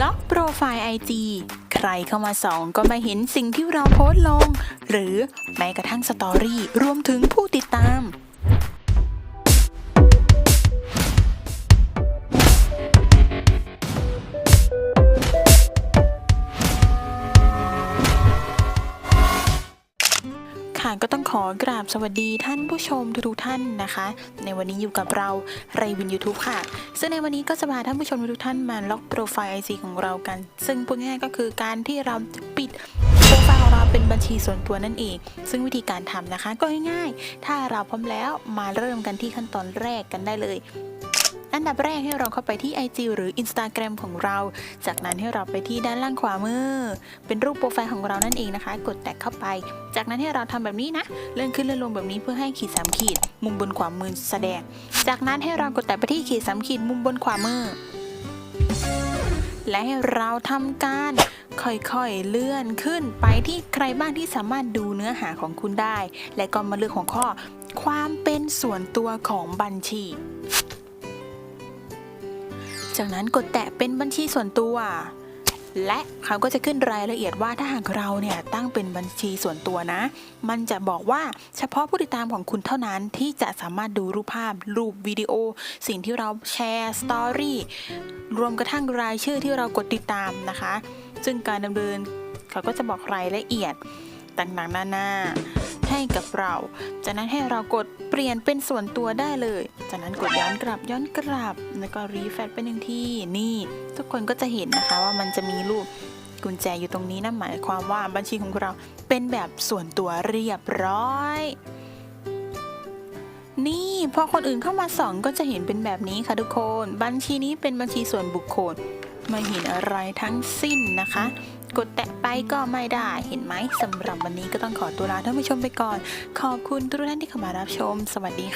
ล็อกโปรไฟล์ไอจีใครเข้ามาส่องก็มาเห็นสิ่งที่เราโพสต์ลง หรือแม้กระทั่งสตอรี่รวมถึงผู้ติดตาม ค่ะก็ต้องขอกราบสวัสดีท่านผู้ชมทุกท่านนะคะ ในวันนี้อยู่กับเราไรวิน YouTube ค่ะ ซึ่งในวันนี้ก็จะพาท่านผู้ชมทุกท่านมาล็อกโปรไฟล์ IG ของเรากัน ซึ่งพูดง่ายๆก็คือการที่เราปิดโปรไฟล์ของเราเป็นบัญชีส่วนตัวนั่นเอง ซึ่งวิธีการทำนะคะก็ง่ายๆ ถ้าเราพร้อมแล้วมาเริ่มกันที่ขั้นตอนแรกกันได้เลย อันดับแรกให้เราเข้าไปที่ IG หรือ Instagram ของเรา จากนั้นให้เราไปที่ด้านล่างขวามือ เป็นรูปโปรไฟล์ของเรานั่นเองนะคะ กดแตะเข้าไป จากนั้นให้เราทำแบบนี้นะ เลื่อนขึ้นเลื่อนลงแบบนี้เพื่อให้ขีดสามขีด มุมบนขวามือแสดง จากนั้นให้เรากดแตะไปที่ขีดสามขีดมุมบนขวามือ และให้เราทำการค่อยๆ เลื่อนขึ้นไปที่ใครบ้างที่สามารถดูเนื้อหาของคุณได้ และก็มาเลือกของข้อ ความเป็นส่วนตัวของบัญชี จากนั้นกดแตะเป็นบัญชีส่วนตัว และเขาก็จะขึ้นรายละเอียดว่าถ้าหากเราเนี่ยตั้งเป็นบัญชีส่วนตัวนะ มันจะบอกว่าเฉพาะผู้ติดตามของคุณเท่านั้นที่จะสามารถดูรูปภาพ รูปวิดีโอ สิ่งที่เราแชร์สตอรี่รวมกระทั่งรายชื่อที่เรากดติดตามนะคะ ซึ่งการดำเนินเขาก็จะบอกรายละเอียดต่างๆนานา ให้กับเรา จากนั้นให้เรากดเปลี่ยนเป็นส่วนตัวได้เลย จากนั้นกดย้อนกลับย้อนกลับ แล้วก็รีแฟชไปหนึ่งที่นี่ ทุกคนก็จะเห็นนะคะว่ามันจะมีรูปกุญแจอยู่ตรงนี้นั่นหมายความว่าบัญชีของเราเป็นแบบส่วนตัวเรียบร้อย นี่พอคนอื่นเข้ามาส่องก็จะเห็นเป็นแบบนี้ค่ะทุกคน บัญชีนี้เป็นบัญชีส่วนบุคคล ไม่เห็นอะไรทั้งสิ้นนะคะ กดแตะไปก็ไม่ได้เห็นไหมสำหรับวันนี้ก็ต้องขอตัวลาท่านผู้ชมไปก่อน ขอบคุณทุกท่านที่เข้ามารับชม สวัสดีค่ะ